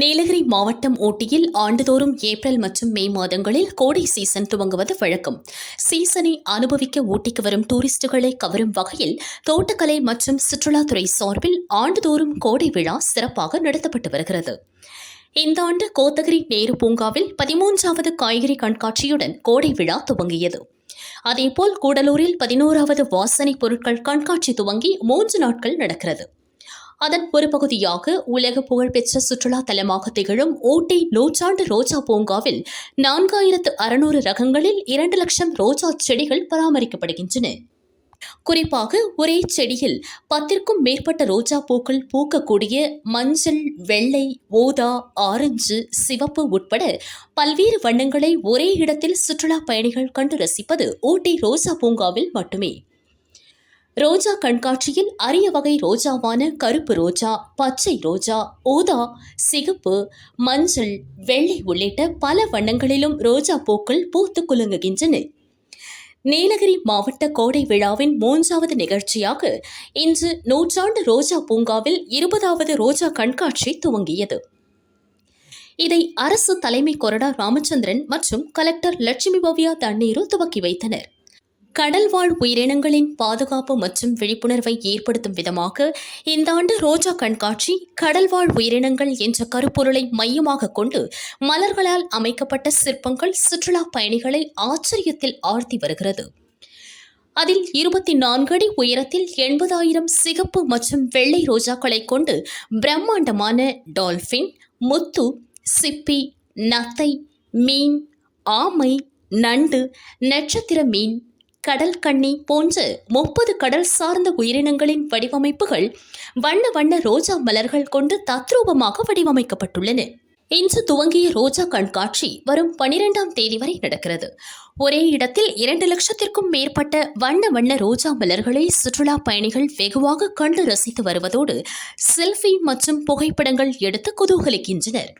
நீலகிரி மாவட்டம் ஊட்டியில் ஆண்டுதோறும் ஏப்ரல் மற்றும் மே மாதங்களில் கோடை சீசன் துவங்குவது வழக்கம். சீசனை அனுபவிக்க ஊட்டிக்கு வரும் டூரிஸ்டுகளை கவரும் வகையில் தோட்டக்கலை மற்றும் சுற்றுலாத்துறை சார்பில் ஆண்டுதோறும் கோடை விழா சிறப்பாக நடத்தப்பட்டு வருகிறது. இந்த ஆண்டு கோத்தகிரி நேரு பூங்காவில் பதிமூன்றாவது காய்கறி கண்காட்சியுடன் கோடை விழா துவங்கியது. அதேபோல் கூடலூரில் பதினோராவது வாசனை பொருட்கள் கண்காட்சி துவங்கி மூன்று நாட்கள் நடக்கிறது. அதன் ஒரு பகுதியாக உலக புகழ்பெற்ற சுற்றுலா தலமாக திகழும் ஊட்டி நூற்றாண்டு ரோஜா பூங்காவில் நான்காயிரத்து அறுநூறு ரகங்களில் இரண்டு லட்சம் ரோஜா செடிகள் பராமரிக்கப்படுகின்றன. குறிப்பாக ஒரே செடியில் பத்திற்கும் மேற்பட்ட ரோஜா பூக்கள் பூக்கக்கூடிய மஞ்சள் வெள்ளை ஓதா ஆரஞ்சு சிவப்பு உட்பட பல்வேறு வண்ணங்களை ஒரே இடத்தில் சுற்றுலா பயணிகள் கண்டு ரசிப்பது ஊட்டி ரோஜா பூங்காவில் மட்டுமே. ரோஜா கண்காட்சியில் அரிய வகை ரோஜாவான கருப்பு ரோஜா பச்சை ரோஜா ஊதா சிகப்பு மஞ்சள் வெள்ளை உள்ளிட்ட பல வண்ணங்களிலும் ரோஜா பூக்கள் பூத்து குலுங்குகின்றன. நீலகிரி மாவட்ட கோடை விழாவின் மூன்றாவது நிகழ்ச்சியாக இன்று நூற்றாண்டு ரோஜா பூங்காவில் இருபதாவது ரோஜா கண்காட்சி துவங்கியது. இதை அரசு தலைமை கொறடா ராமச்சந்திரன் மற்றும் கலெக்டர் லட்சுமி பவ்யா தண்ணீரு துவக்கி வைத்தனர். கடல்வாழ் உயிரினங்களின் பாதுகாப்பு மற்றும் விழிப்புணர்வை ஏற்படுத்தும் விதமாக இந்த ஆண்டு ரோஜா கண்காட்சி கடல்வாழ் உயிரினங்கள் என்ற கருப்பொருளை மையமாக கொண்டு மலர்களால் அமைக்கப்பட்ட சிற்பங்கள் சுற்றுலா பயணிகளை ஆச்சரியத்தில் ஆழ்த்தி வருகிறது. அதில் இருபத்தி நான்கு அடி உயரத்தில் எண்பதாயிரம் சிகப்பு மற்றும் வெள்ளை ரோஜாக்களை கொண்டு பிரம்மாண்டமான டால்பின் முத்து சிப்பி நத்தை மீன் ஆமை நண்டு நட்சத்திர மீன் கடல் கண்ணி போன்ற முப்பது கடல் சார்ந்த உயிரினங்களின் வடிவமைப்புகள் வண்ண வண்ண ரோஜா மலர்கள் கொண்டு தத்ரூபமாக வடிவமைக்கப்பட்டுள்ளன. இன்று துவங்கிய ரோஜா கண்காட்சி வரும் பனிரெண்டாம் தேதி வரை நடக்கிறது. ஒரே இடத்தில் இரண்டு லட்சத்திற்கும் மேற்பட்ட வண்ண வண்ண ரோஜா மலர்களை சுற்றுலா பயணிகள் வெகுவாக கண்டு ரசித்து வருவதோடு செல்ஃபி மற்றும் புகைப்படங்கள் எடுத்து குதூகலிக்கின்றனர்.